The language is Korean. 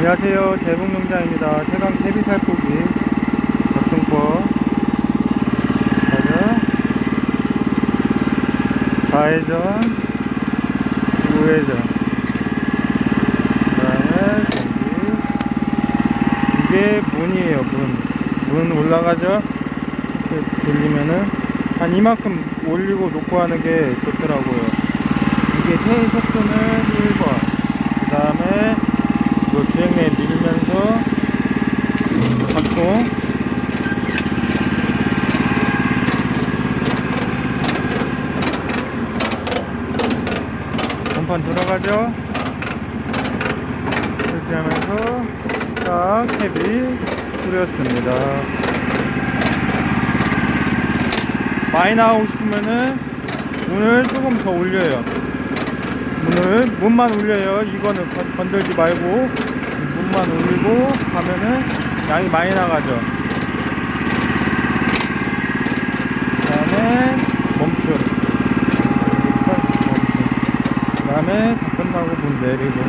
안녕하세요. 대북농장입니다. 태강 태비살포기 작동법 좌회전 우회전. 그 다음에 전기. 이게 문이에요 문. 문 올라가죠? 이렇게 돌리면은 한 이만큼 올리고 놓고 하는 게 좋더라고요. 이게 세의 속도는 1번. 그 다음에 이 주행레 밀면서 작동 본판 들어가죠? 이렇게 하면서 딱 캡이 뿌렸습니다. 많이 나오고 싶으면은 문을 조금 더 올려요. 문을 문만 올려요. 이거는 건- 건들지 말고 문만 올리고 가면은 양이 많이 나가죠. 그 다음에 멈춤 그 다음에 다 끝나고 문 내리고